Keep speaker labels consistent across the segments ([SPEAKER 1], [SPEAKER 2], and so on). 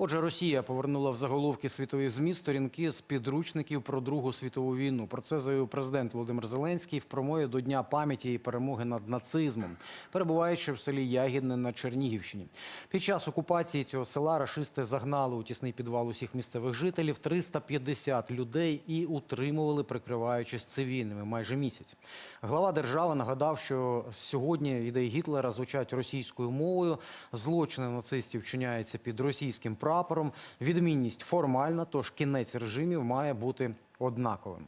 [SPEAKER 1] Отже, Росія повернула в заголовки світових ЗМІ сторінки з підручників про Другу світову війну. Про це заявив президент Володимир Зеленський в промові до Дня пам'яті і перемоги над нацизмом, перебуваючи в селі Ягідне на Чернігівщині. Під час окупації цього села рашисти загнали у тісний підвал усіх місцевих жителів 350 людей і утримували, прикриваючись цивільними майже місяць. Глава держави нагадав, що сьогодні ідеї Гітлера звучать російською мовою. Злочини нацистів вчиняються під російським прапором. Відмінність формальна, тож кінець режимів має бути однаковим.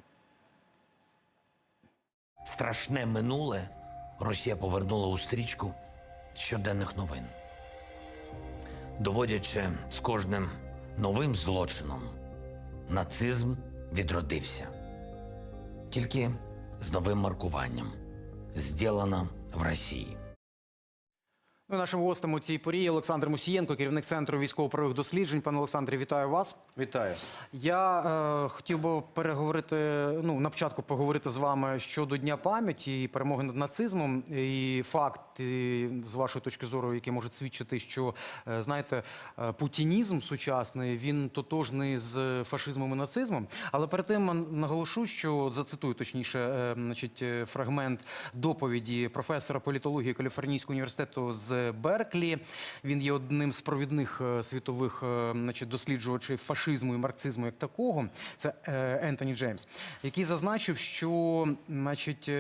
[SPEAKER 2] Страшне минуле Росія повернула у стрічку щоденних новин, доводячи з кожним новим злочином, нацизм відродився. Тільки з новим маркуванням, зділано в Росії.
[SPEAKER 1] Ну, нашим гостем у цій порі є Олександр Мусієнко, керівник центру військово-правових досліджень. Пане Олександре, вітаю вас.
[SPEAKER 3] Вітаю.
[SPEAKER 1] Я е, хотів би переговорити. Ну на початку поговорити з вами щодо дня пам'яті і перемоги над нацизмом. І факт, і, з вашої точки зору, який може свідчити, що е, знаєте, е, путінізм сучасний він тотожний з фашизмом і нацизмом. Але перед тим наголошу, що зацитую точніше, е, значить, е, фрагмент доповіді професора політології Каліфорнійського університету з Берклі. Він є одним з провідних е, світових е, значить, досліджувачів фашизму і марксизму як такого. Це е, Ентоні Джеймс, який зазначив, що значить,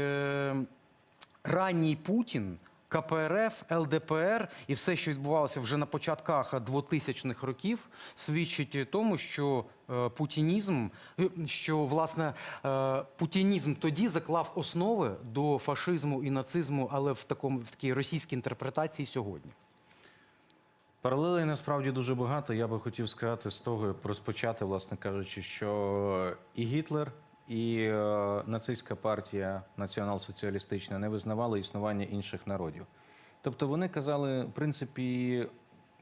[SPEAKER 1] ранній Путін. КПРФ, ЛДПР і все, що відбувалося вже на початках 2000-х років, свідчить тому, що е, путінізм, е, що власне е, путінізм тоді заклав основи до фашизму і нацизму, але в такому в такій російській інтерпретації сьогодні.
[SPEAKER 3] Паралелей насправді дуже багато. Я би хотів сказати з того, розпочати, власне кажучи, що і Гітлер, і е, нацистська партія націонал-соціалістична не визнавала існування інших народів. Тобто вони казали, в принципі,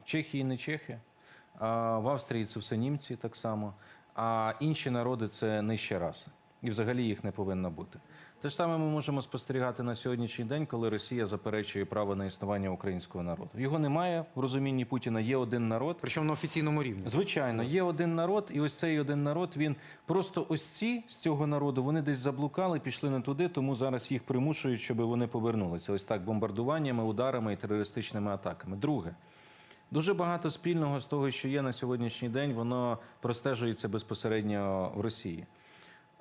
[SPEAKER 3] Чехії не чехи, а в Австрії це все німці так само, а інші народи це нижча раса. І взагалі їх не повинно бути. Те ж саме ми можемо спостерігати на сьогоднішній день, коли Росія заперечує право на існування українського народу. Його немає в розумінні Путіна. Є один народ.
[SPEAKER 1] Причому на офіційному рівні.
[SPEAKER 3] Звичайно, є один народ, і ось цей один народ. Він просто ось ці з цього народу вони десь заблукали, пішли не туди, тому зараз їх примушують, щоб вони повернулися. Ось так бомбардуваннями, ударами і терористичними атаками. Друге. Дуже багато спільного з того, що є на сьогоднішній день, воно простежується безпосередньо в Росії.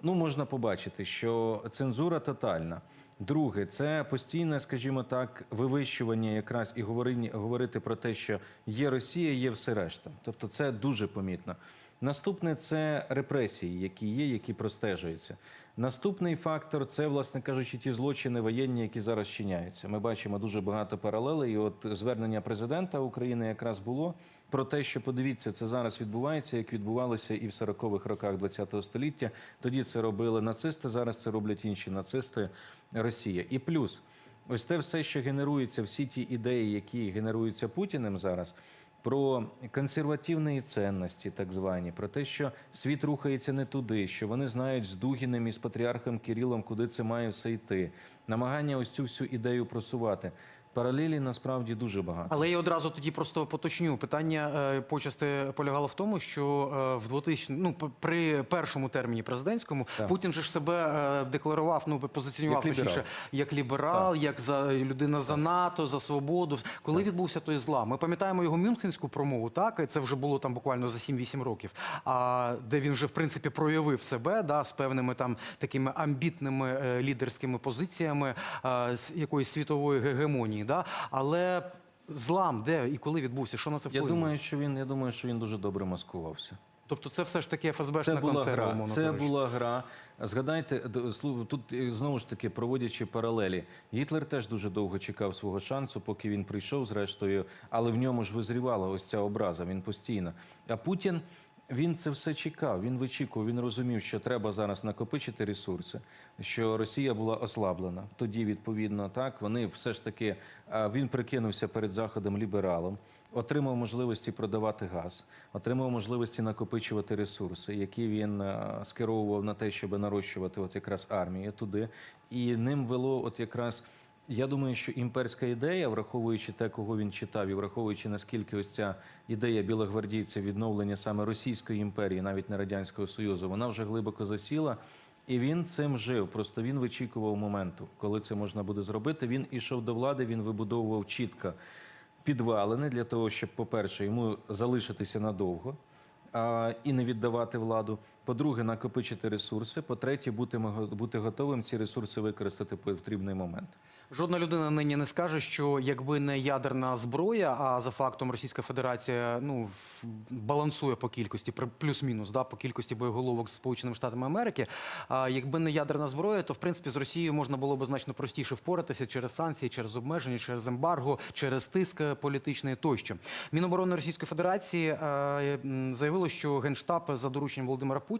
[SPEAKER 3] Ну, можна побачити, що цензура тотальна. Друге, це постійне, скажімо так, вивищування якраз і говорити про те, що є Росія, є все решта. Тобто це дуже помітно. Наступне це репресії, які є, які простежуються. Наступний фактор це, власне кажучи, ті злочини воєнні, які зараз чиняються. Ми бачимо дуже багато паралелей. І от звернення президента України якраз було про те, що подивіться, це зараз відбувається, як відбувалося і в 40-х роках ХХ століття. Тоді це робили нацисти, зараз це роблять інші нацисти Росія. І плюс, ось те все, що генерується, всі ті ідеї, які генеруються Путіним зараз. Про консервативні цінності, так звані, про те, що світ рухається не туди, що вони знають з Дугіним і з патріархом Кирилом, куди це має все йти. Намагання ось цю всю ідею просувати. Паралелі насправді дуже багато.
[SPEAKER 1] Але я одразу тоді просто поточню. Питання е, почасти полягало в тому, що е, в 2000, ну, при першому терміні президентському
[SPEAKER 3] Так.
[SPEAKER 1] Путін же ж себе е, декларував, ну позиціонував
[SPEAKER 3] Як
[SPEAKER 1] точніше, як ліберал, як за людина за НАТО, за свободу. Коли відбувся той злам? Ми пам'ятаємо його мюнхенську промову, так це вже було там буквально за 7-8 років. А де він вже в принципі проявив себе, да, з певними там такими амбітними лідерськими позиціями з якоїсь світової гегемонії. Да? Але злам, де і коли відбувся, що на це
[SPEAKER 3] Я думаю, що він я думаю, що він дуже добре маскувався.
[SPEAKER 1] Тобто це все ж таки ФСБшна
[SPEAKER 3] Це була
[SPEAKER 1] консерва,
[SPEAKER 3] гра. Це була гра. Згадайте, тут е, знову ж таки проводячи паралелі. Гітлер теж дуже довго чекав свого шансу, поки він прийшов, зрештою, але в ньому ж визрівала ось ця образа. Він постійно. А Путін. Він це все чекав. Він вичікував. Він розумів, що треба зараз накопичити ресурси, що Росія була ослаблена. Тоді, відповідно, так вони все ж таки він прикинувся перед заходом лібералом, отримав можливості продавати газ, отримав можливості накопичувати ресурси, які він скеровував на те, щоб нарощувати от якраз армію туди, і ним вело от якраз Я думаю, що імперська ідея, враховуючи те, кого він читав, і враховуючи наскільки ось ця ідея білогвардійців відновлення саме Російської імперії, навіть не радянського союзу, вона вже глибоко засіла. І він цим жив. Просто він вичікував моменту, коли це можна буде зробити. Він ішов до влади, він вибудовував чітко підвалини для того, щоб, по-перше, йому залишитися надовго а, і не віддавати владу. По-друге, накопичити ресурси. По-третє, бути, бути готовим ці ресурси використати в потрібний момент.
[SPEAKER 1] Жодна людина нині не скаже, що якби не ядерна зброя, а за фактом Російська Федерація ну балансує по кількості, плюс-мінус, да, по кількості боєголовок з Сполученими Штатами Америки. А якби не ядерна зброя, то в принципі з Росією можна було б значно простіше впоратися через санкції, через обмеження, через ембарго, через тиск е, політичний тощо. Міноборони Російської Федерації е, заявило, що генштаб за дорученням Володимира Путіна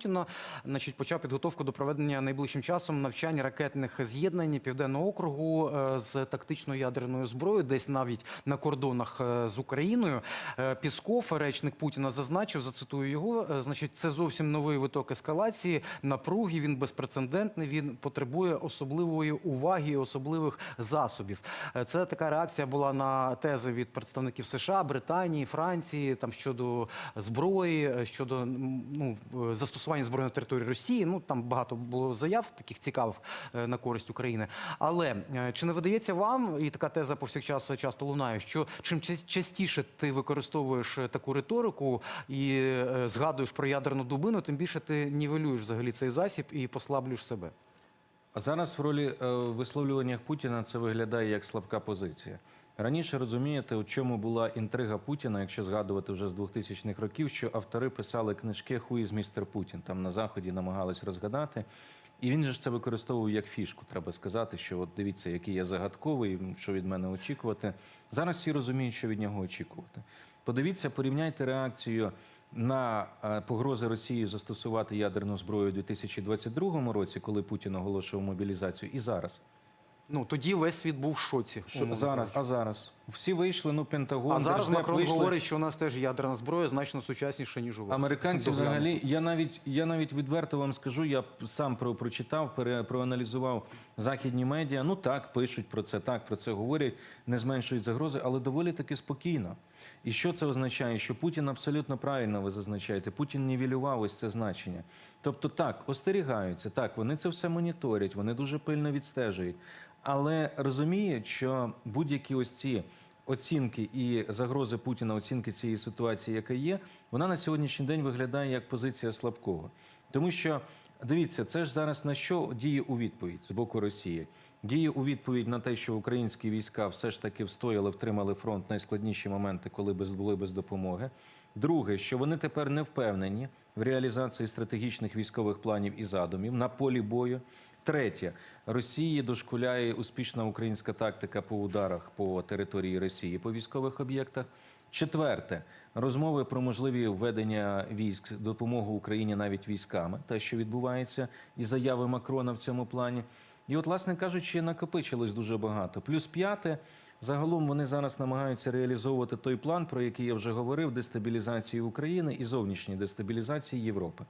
[SPEAKER 1] значить, почав підготовку до проведення найближчим часом навчань ракетних з'єднань південного округу е, з тактичною ядерною зброєю, десь навіть на кордонах е, з Україною. Е, Пісков, речник Путіна, зазначив, зацитую його. Значить, це зовсім новий виток ескалації напруги. Він безпрецедентний. Він потребує особливої уваги і особливих засобів. Це така реакція була на тези від представників США, Британії, Франції там щодо зброї, щодо ну, е, застосування зброї території Росії. Ну там багато було заяв таких цікавих е, на користь України. Але е, чи не видається вам, і така теза повсякчас часто лунає, що чим частіше ти використовуєш е, таку риторику і згадуєш про ядерну дубину, тим більше ти нівелюєш взагалі цей засіб і послаблюєш себе.
[SPEAKER 3] А зараз в ролі е, висловлюваннях Путіна це виглядає як слабка позиція. Раніше розумієте, у чому була інтрига Путіна, якщо згадувати вже з 2000-х років, що автори писали книжки «Ху із містер Путін. Там на заході намагались розгадати. І він же ж це використовував як фішку. Треба сказати, що от дивіться, який я загадковий, що від мене очікувати. Зараз всі розуміють, що від нього очікувати. Подивіться, порівняйте реакцію на е, погрози Росії застосувати ядерну зброю у 2022 році, коли Путін оголошував мобілізацію, і зараз.
[SPEAKER 1] Ну тоді весь світ був в шоці.
[SPEAKER 3] Що
[SPEAKER 1] умовно
[SPEAKER 3] зараз,
[SPEAKER 1] кажучи.
[SPEAKER 3] а зараз всі вийшли. Ну, Пентагон,
[SPEAKER 1] А зараз
[SPEAKER 3] Держдеп
[SPEAKER 1] Макрон
[SPEAKER 3] вийшли.
[SPEAKER 1] говорить, що у нас теж ядерна зброя значно сучасніша, ніж у вас.
[SPEAKER 3] Американці взагалі, я навіть я навіть відверто вам скажу, я сам про прочитав, пере, проаналізував західні медіа. Ну так пишуть про це, так про це говорять, не зменшують загрози, але доволі таки спокійно. І що це означає? Що Путін абсолютно правильно ви зазначаєте. Путін нівелював ось це значення. Тобто, так остерігаються, так вони це все моніторять, вони дуже пильно відстежують, але розуміють, що будь-які ось ці оцінки і загрози Путіна, оцінки цієї ситуації, яка є, вона на сьогоднішній день виглядає як позиція слабкого. Тому що дивіться, це ж зараз на що діє у відповідь з боку Росії. Діє у відповідь на те, що українські війська все ж таки встояли, втримали фронт найскладніші моменти, коли були без допомоги. Друге, що вони тепер не впевнені в реалізації стратегічних військових планів і задумів на полі бою. Третє, Росії дошкуляє успішна українська тактика по ударах по території Росії по військових об'єктах. Четверте, розмови про можливі введення військ, допомогу Україні навіть військами, те, що відбувається, і заяви Макрона в цьому плані. І от, власне кажучи, накопичилось дуже багато. Плюс п'яте. Загалом вони зараз намагаються реалізовувати той план, про який я вже говорив: дестабілізації України і зовнішньої дестабілізації Європи.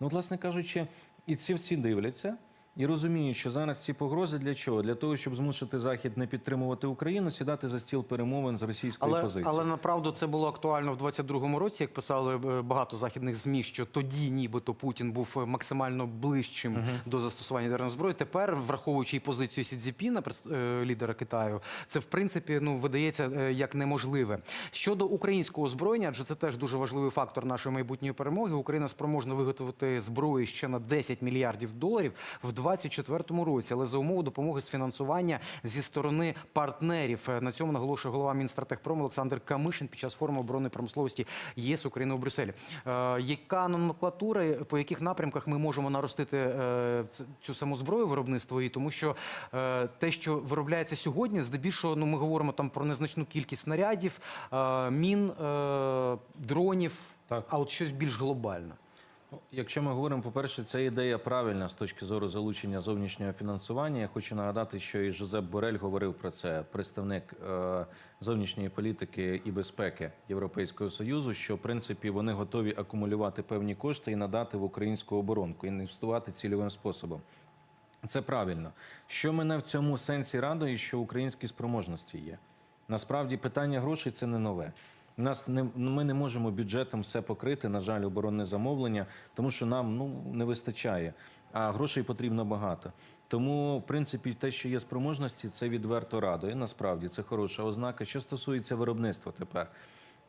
[SPEAKER 3] Ну, власне кажучи, і ці всі дивляться і розуміють, що зараз ці погрози для чого? Для того, щоб змусити Захід не підтримувати Україну, сідати за стіл перемовин з російською
[SPEAKER 1] Але,
[SPEAKER 3] позицією.
[SPEAKER 1] але направду це було актуально в 22-му році, як писали е, багато західних змі, що тоді, нібито Путін був е, максимально ближчим до застосування ядерної зброї. Тепер, враховуючи і позицію Сі Цзіпіна, е, лідера Китаю, це в принципі ну видається як неможливе. Щодо українського озброєння, адже це теж дуже важливий фактор нашої майбутньої перемоги. Україна спроможна виготовити зброї ще на 10 мільярдів доларів в 24-му році, але за умови допомоги з фінансування зі сторони партнерів. Е, На цьому наголошує голова Мінстратегпром Олександр Камишин під час форуму оборонної промисловості ЄС України у Брюсселі. Е, яка номенклатура, по яких напрямках ми можемо наростити е, цю саму зброю виробництво? І тому що е, те, що виробляється сьогодні, здебільшого, ну ми говоримо там про незначну кількість снарядів, е, мін, е, дронів,
[SPEAKER 3] Так.
[SPEAKER 1] а от щось більш глобальне.
[SPEAKER 3] Ну, Якщо ми говоримо, по-перше, ця ідея правильна з точки зору залучення зовнішнього фінансування. Я хочу нагадати, що і Жозеп Борель говорив про це, представник е, зовнішньої політики і безпеки Європейського союзу, що в принципі вони готові акумулювати певні кошти і надати в українську оборонку, інвестувати цільовим способом. Це правильно. Що мене в цьому сенсі радує, що українські спроможності є. Насправді питання грошей це не нове. Нас не ми не можемо бюджетом все покрити, на жаль, оборонне замовлення, тому що нам ну не вистачає, а грошей потрібно багато. Тому, в принципі, те, що є спроможності, це відверто радує. Насправді це хороша ознака. Що стосується виробництва тепер.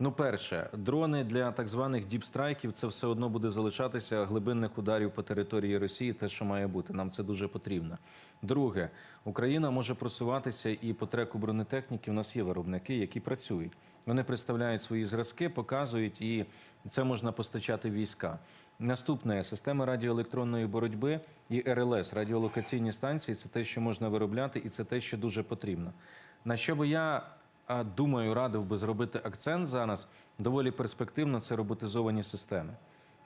[SPEAKER 3] Ну, перше, дрони для так званих діпстрайків це все одно буде залишатися глибинних ударів по території Росії, те, що має бути. Нам це дуже потрібно. Друге, Україна може просуватися і по треку бронетехніки. У нас є виробники, які працюють. Вони представляють свої зразки, показують, і це можна постачати війська. Наступне система радіоелектронної боротьби і РЛС, радіолокаційні станції це те, що можна виробляти, і це те, що дуже потрібно. На що би я думаю, радив би зробити акцент зараз доволі перспективно це роботизовані системи.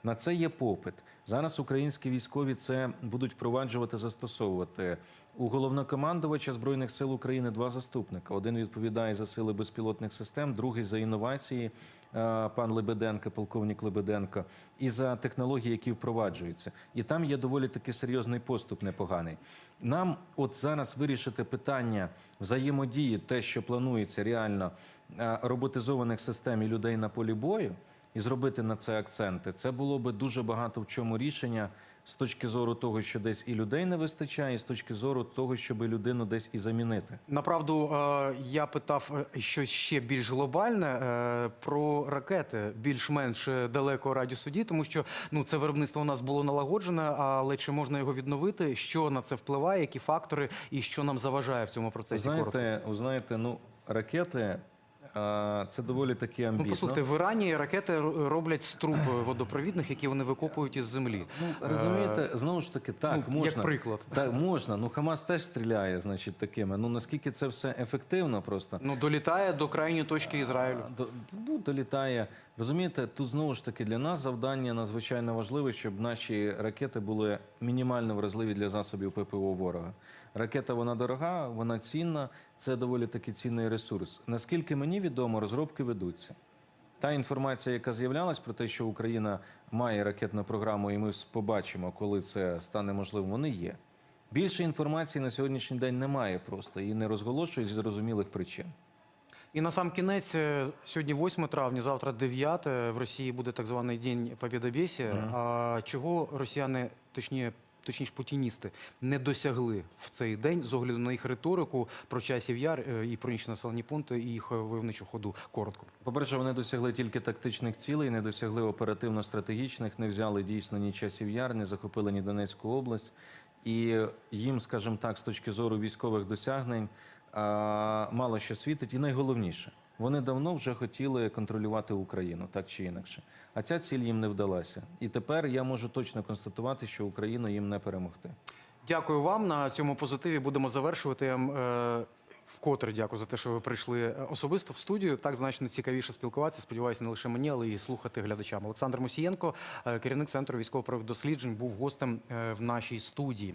[SPEAKER 3] На це є попит. Зараз українські військові це будуть впроваджувати, застосовувати. У головнокомандувача Збройних сил України два заступника. Один відповідає за сили безпілотних систем, другий за інновації, е, пан Лебеденко, полковник Лебеденко, і за технології, які впроваджуються. І там є доволі таки серйозний поступ непоганий. Нам от зараз вирішити питання взаємодії, те, що планується реально е, роботизованих систем і людей на полі бою, і зробити на це акценти, це було би дуже багато в чому рішення з точки зору того, що десь і людей не вистачає, і з точки зору того, щоб людину десь і замінити.
[SPEAKER 1] Направду, е, я питав е, щось ще більш глобальне е, про ракети, більш-менш далекого радіусу дії, тому що ну це виробництво у нас було налагоджене, але чи можна його відновити? Що на це впливає, які фактори і що нам заважає в цьому процесі?
[SPEAKER 3] Знаєте, знаєте, ну ракети це доволі таки
[SPEAKER 1] Ну,
[SPEAKER 3] амбітно.
[SPEAKER 1] послухайте, в Ірані ракети роблять з труб водопровідних, які вони викопують із землі.
[SPEAKER 3] Ну, розумієте, знову ж таки, так
[SPEAKER 1] ну,
[SPEAKER 3] можна
[SPEAKER 1] як приклад.
[SPEAKER 3] Так, можна. Ну Хамас теж стріляє, значить, такими. Ну наскільки це все ефективно, просто
[SPEAKER 1] Ну, долітає до крайньої точки Ізраїлю.
[SPEAKER 3] До, ну, долітає. Розумієте, тут знову ж таки для нас завдання надзвичайно важливе, щоб наші ракети були мінімально вразливі для засобів ППО ворога. Ракета вона дорога, вона цінна, це доволі таки цінний ресурс. Наскільки мені відомо, розробки ведуться. Та інформація, яка з'являлась про те, що Україна має ракетну програму, і ми побачимо, коли це стане можливим, вони є. Більше інформації на сьогоднішній день немає просто і не розголошують з зрозумілих причин.
[SPEAKER 1] І на сам кінець, е, сьогодні 8 травня, завтра 9, в Росії буде так званий День Побєдобєсія. А чого росіяни, точніше, точніше путіністи, не досягли в цей день з огляду на їх риторику про часів яр е, і про інші населені пункти і їх вивничу войовничу ходу? Коротко.
[SPEAKER 3] По-перше, вони досягли тільки тактичних цілей, не досягли оперативно-стратегічних, не взяли дійсно ні часів яр, не захопили ні Донецьку область. І їм, скажімо так, з точки зору військових досягнень, мало що світить. І найголовніше, вони давно вже хотіли контролювати Україну, так чи інакше. А ця ціль їм не вдалася. І тепер я можу точно констатувати, що Україну їм не перемогти.
[SPEAKER 1] Дякую вам. На цьому позитиві будемо завершувати. Е, Вкотре дякую за те, що ви прийшли е, особисто в студію. Так значно цікавіше спілкуватися. Сподіваюся, не лише мені, але й слухати глядачам. Олександр Мусієнко, е, керівник центру військово-правових досліджень, був гостем в нашій студії.